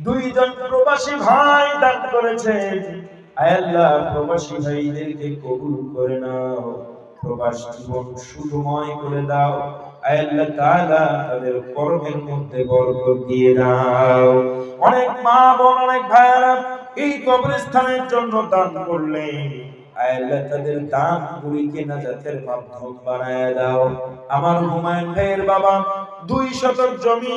দুইজন প্রবাসী ভাই দান করেছেন আল্লাহ, প্রবাসী ভাইদেরকে কবুল করে নাও। প্রবাস জীবন সুখময় করে দাও। আল্লাহ তাআলা তাদের কর্মের মধ্যে বরকত দিয়ে দাও। অনেক মা বোন, অনেক এই কবরস্থানের জন্য দান আল্লাহ তাদের দান মাধ্যম বানায় দাও। আমার হুমায়ুন ভাইয়ের বাবা দুই শতক জমি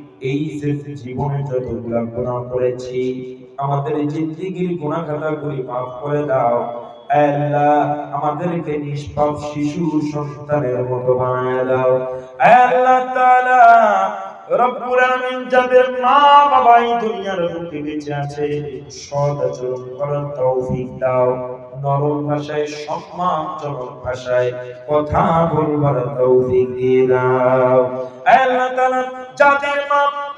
এই যে জীবনে যতগুলা গুনাহ করেছি, আমাদের জিন্দিগির গুনাহ খাতাগুলি মাফ করে দাও। আল্লাহ, আমাদেরকে নিষ্পাপ শিশু সন্তানের মতো বানায় দাও। আল্লাহ রব্বুল আলামিন যাদের মা দুনিয়ার বেঁচে আছে, সৎ আচরণ করার তৌফিক দাও। নরম ভাষায় সম্মানজনক ভাষায় কথা বলবার তৌফিক দিয়ে দাও। আল্লাহ যাদের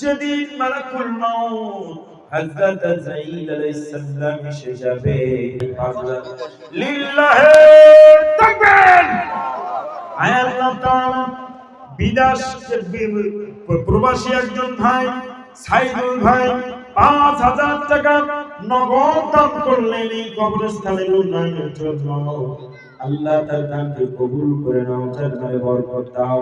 যেদিন মালাকুল মাউত, হযরত জাইল আলাইহিস সালাম এসে যাবে। লিল্লাহি তাকবীর। বিদেশ প্রবাসী একজন ভাই, সাইদুল ভাই, পাঁচ হাজার টাকা নগদ দান করলেন এই কবরস্থানের উন্নয়নের জন্য। আল্লাহ তার দানকে কবুল করে নাও, জান্নাতে বরকত দাও।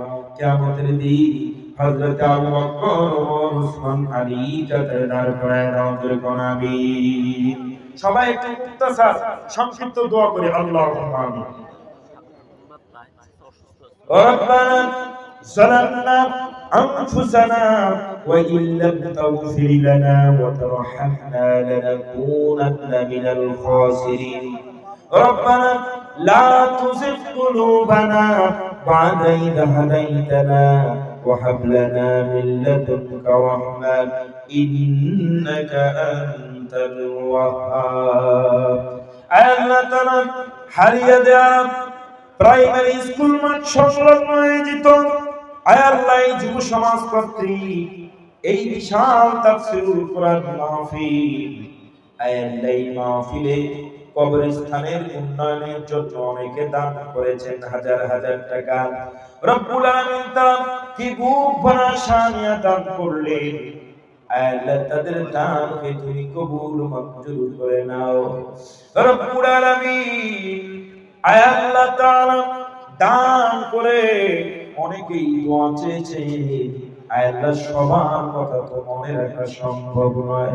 দিন হযরত আবু বকর ওমর উসমান আলী যাদের দাঁড় করায় দাও জোরে কোন আমিন সবাই একটু মুক্তাসার সংক্ষিপ্ত দোয়া করি আল্লাহুম্মা আমিন ربنا ظلمنا أنفسنا وإن لم تغفر لنا وترحمنا لنكونن من الخاسرين ربنا لا تزغ قلوبنا بعد إذ هديتنا وهب لنا من لدنك رحمة إنك أنت الوهاب আল্লাহ তাআলা হারিয়ে দেয়া প্রাইমারি স্কুল মাঠ সংলগ্ন আয়োজিত আয়াল্লাহ এই যুব সমাজ কর্তৃক এই বিশাল তাফসীরুল কোরআন মাহফিল আয়াল্লাহ এই মাহফিলে কবরস্থানের উন্নয়নের জন্য অনেকে দান করেছেন হাজার হাজার টাকা। রব্বুল আলামিন তারা কি বুক ভরা শানিয়া দান করলেন? আল্লাহ, তাদের দানকে তুমি কবুল মঞ্জুর করে নাও। রব্বুল আলামিন আল্লাহ তাআলা দান করে অনেকেই দোয়া চেয়েছে আল্লাহ, সবার কথা তো মনে রাখা সম্ভব নয়।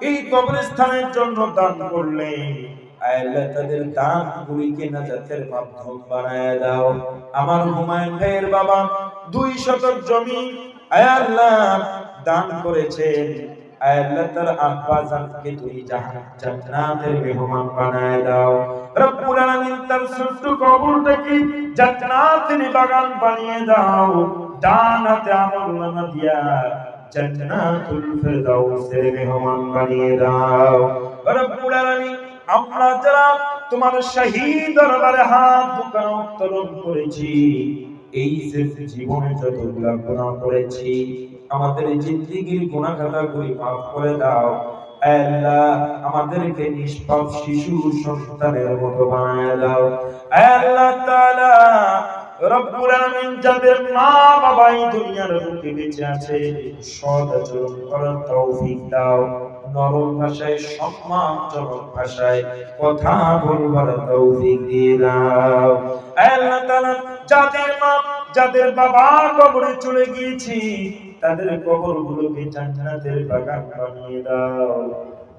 এই কবরস্থানের জন্য দান করলেন আয় আল্লাহ তাদের গুলিকে নাজাতের মাধ্যম বানায় দাও। আমার হুমায়ুন ভাইয়ের বাবা দুই শতক জমি আল্লাহ দান করেছেন। মেহমান দাও। বাগান বানিয়ে দাও। ডান হাতে আমল দিয়া জান্নাতুল মেহমান বানিয়ে দাও। রব্বুল আলামিন, আমরা যারা তোমার দরবারে হাত দুখানা উত্তোলন করেছি, এই যে জীবনে যতগুলা গুনাহ করেছি, আমাদের জিন্দিগির গুনাহ করে দাও। আল্লাহ, আমাদেরকে নিষ্পাপ শিশু সন্তানের মতো বানায় দাও। আল্লাহ তাআলা রব্বুল আলামিন যাদের মা বাবা দুনিয়ার বুকে বেঁচে আছে আচরণ করার তৌফিক দাও। নরম ভাষায় ভাষায় কথা বলবার তৌফিক দিয়ে দাও। আল্লাহ যাদের মা, যাদের বাবা কবরে চলে গিয়েছি, তাদের কবরগুলোকে জান্নাতের বাগান বানিয়ে দাও।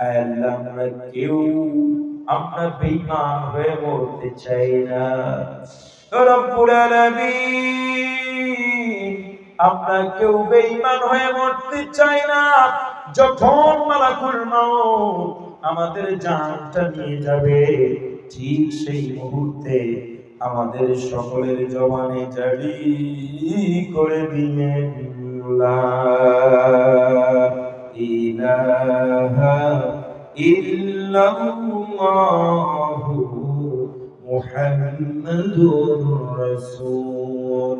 আল্লাহ আমরা কেউ হয়ে মরতে চাই না। রব্বুল আলামিন, আমরা কেউ বেঈমান হয়ে মরতে চাই না। যখন মালাকুল মাউত আমাদের জানটা নিয়ে যাবে, ঠিক সেই মুহূর্তে আমাদের সকলের জবানে জারি করে দিলেন লা ইলাহা ইল্লাল্লাহু মুহাম্মাদুর রাসূলুল্লাহ।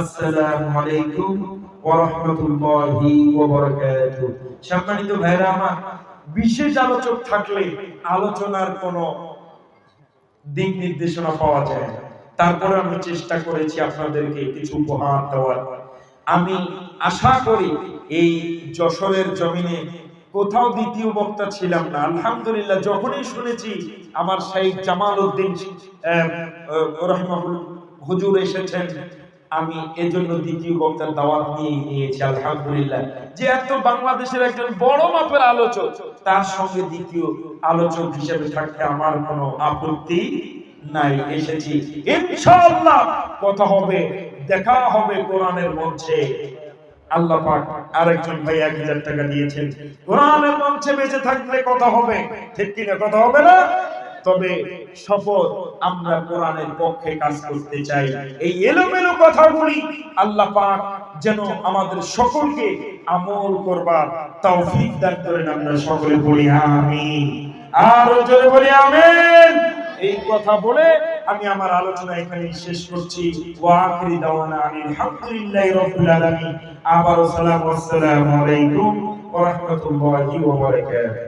আসসালামু আলাইকুম ওয়া রাহমাতুল্লাহি ওয়া বারাকাতুহু। সম্মানিত ভাইরা আমার বিশেষ আলোচক থাকলে আলোচনার কোনো দিক নির্দেশনা পাওয়া যায়। তারপরে আমি চেষ্টা করেছি আপনাদেরকে কিছু উপহার দেওয়ার। আমি আশা করি এই যশোরের জমিনে কোথাও দ্বিতীয় বক্তা ছিলাম না। আলহামদুলিল্লাহ, যখনই শুনেছি আমার শাইখ জামাল উদ্দিন হুজুর এসেছেন, আমি এজন্য দ্বিতীয় বক্তার দাওয়াত নিয়ে নিয়েছি, আলহামদুলিল্লাহ। যে এত বাংলাদেশের একজন বড় মাপের আলোচক, তার সঙ্গে দ্বিতীয় আলোচক হিসেবে থাকতে আমার কোনো আপত্তি নাই। এসেছি। ইনশাআল্লাহ, কথা হবে দেখা হবে কোরআনের মঞ্চে। আল্লাহ পাক আরেকজন ভাই এক হাজার টাকা দিয়েছেন। কোরআনের মঞ্চে বেঁচে থাকলে কথা হবে। ঠিক কিনা কথা হবে না? তবে শপথ আমরা কোরআনের পক্ষে কাজ করতে চাই। এই এলোমেলো কথাগুলি আল্লাহ পাক যেন আমাদের সকলকে আমল করবার তৌফিক দান করেন আমরা সকলে বলি, আমিন। আর জোরে বলি, আমিন। এই কথা বলে আমি আমার আলোচনা এখানে শেষ করছি। ওয়া আখিরি দাওয়ানা আলহামদুলিল্লাহি রাব্বিল আলামিন। আবার সালাম, আসসালামু আলাইকুম ওয়া রাহমাতুল্লাহি ওয়া বারাকাতুহু।